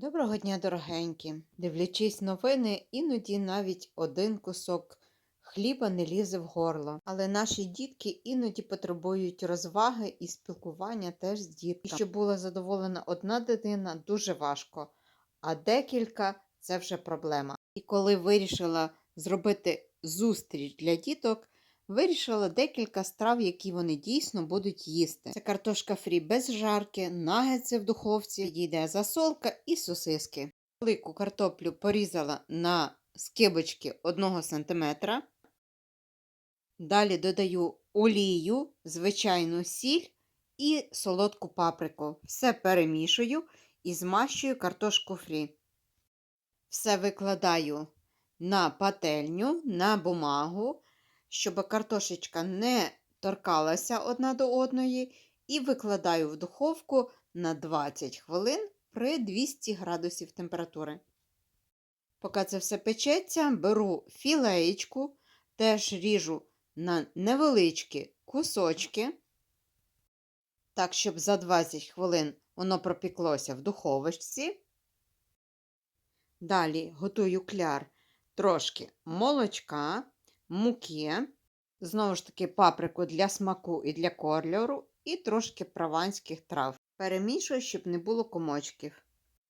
Доброго дня, дорогенькі! Дивлячись новини, іноді навіть один кусок хліба не лізе в горло. Але наші дітки іноді потребують розваги і спілкування теж з дітками. І щоб була задоволена одна дитина, дуже важко, а декілька це вже проблема. І коли вирішила зробити зустріч для діток, вирішила декілька страв, які вони дійсно будуть їсти. Це картошка фрі без жарки, нагетси в духовці, підійде засолка і сосиски. Велику картоплю порізала на скибочки 1 см. Далі додаю олію, звичайну сіль і солодку паприку. Все перемішую і змащую картошку фрі. Все викладаю на пательню, на бумагу, щоб картошечка не торкалася одна до одної, і викладаю в духовку на 20 хвилин при 200 градусів температури. Поки це все печеться, беру філеєчку, теж ріжу на невеличкі кусочки, так, щоб за 20 хвилин воно пропіклося в духовочці. Далі готую кляр трошки молочка, муки, знову ж таки паприку для смаку і для кольору, і трошки прованських трав. Перемішую, щоб не було комочків.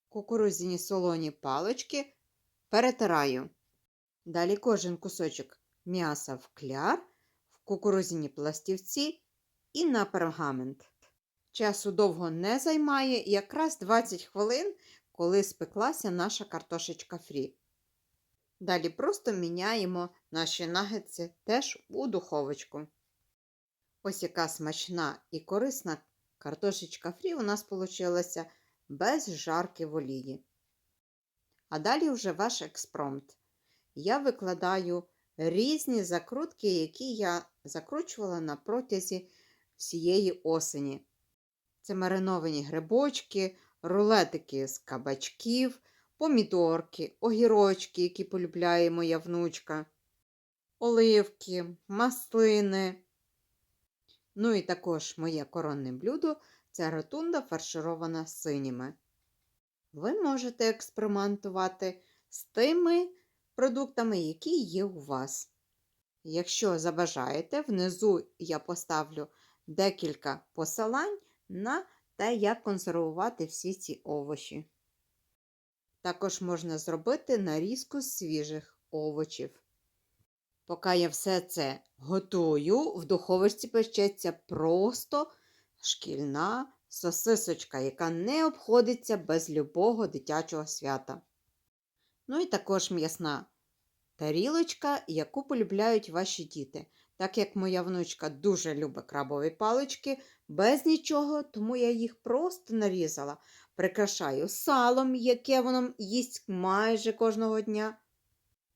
Кукурудзяні солоні палички перетираю. Далі кожен кусочок м'яса в кляр, в кукурудзяні пластівці і на пергамент. Часу довго не займає, якраз 20 хвилин, коли спеклася наша картошечка фрі. Далі просто міняємо наші нагетси теж у духовочку. Ось яка смачна і корисна картошечка фрі у нас вийшла без жарки в олії. А далі вже ваш експромт. Я викладаю різні закрутки, які я закручувала на протязі всієї осені. Це мариновані грибочки, рулетики з кабачків, помідорки, огірочки, які полюбляє моя внучка, оливки, маслини. Ну і також моє коронне блюдо це ротунда фарширована синіми. Ви можете експериментувати з тими продуктами, які є у вас. Якщо забажаєте, внизу я поставлю декілька посилань на те, як консервувати всі ці овочі. Також можна зробити нарізку свіжих овочів. Поки я все це готую, в духовочці печеться просто шкільна сосисочка, яка не обходиться без любого дитячого свята. Ну і також м'ясна тарілочка, яку полюбляють ваші діти. Так як моя внучка дуже любить крабові палички, без нічого, тому я їх просто нарізала. Прикрашаю салом, яке воно їсть майже кожного дня.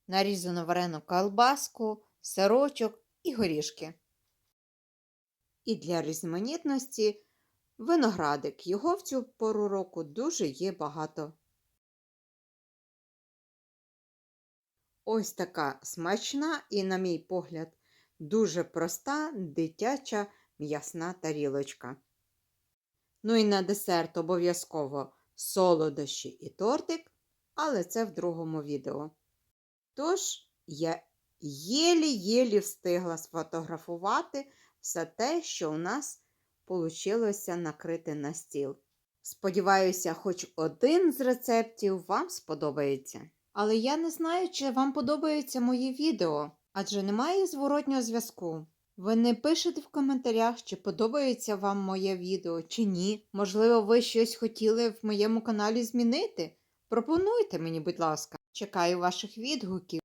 Нарізану варену колбаску, сирочок і горішки. І для різноманітності виноградик. Його в цю пору року дуже є багато. Ось така смачна і, на мій погляд, дуже проста дитяча м'ясна тарілочка. Ну і на десерт обов'язково солодощі і тортик, але це в другому відео. Тож, я єлі-єлі встигла сфотографувати все те, що у нас вийшло накрити на стіл. Сподіваюся, хоч один з рецептів вам сподобається. Але я не знаю, чи вам подобаються мої відео, адже немає зворотнього зв'язку. Ви не пишете в коментарях, чи подобається вам моє відео, чи ні. Можливо, ви щось хотіли в моєму каналі змінити? Пропонуйте мені, будь ласка. Чекаю ваших відгуків.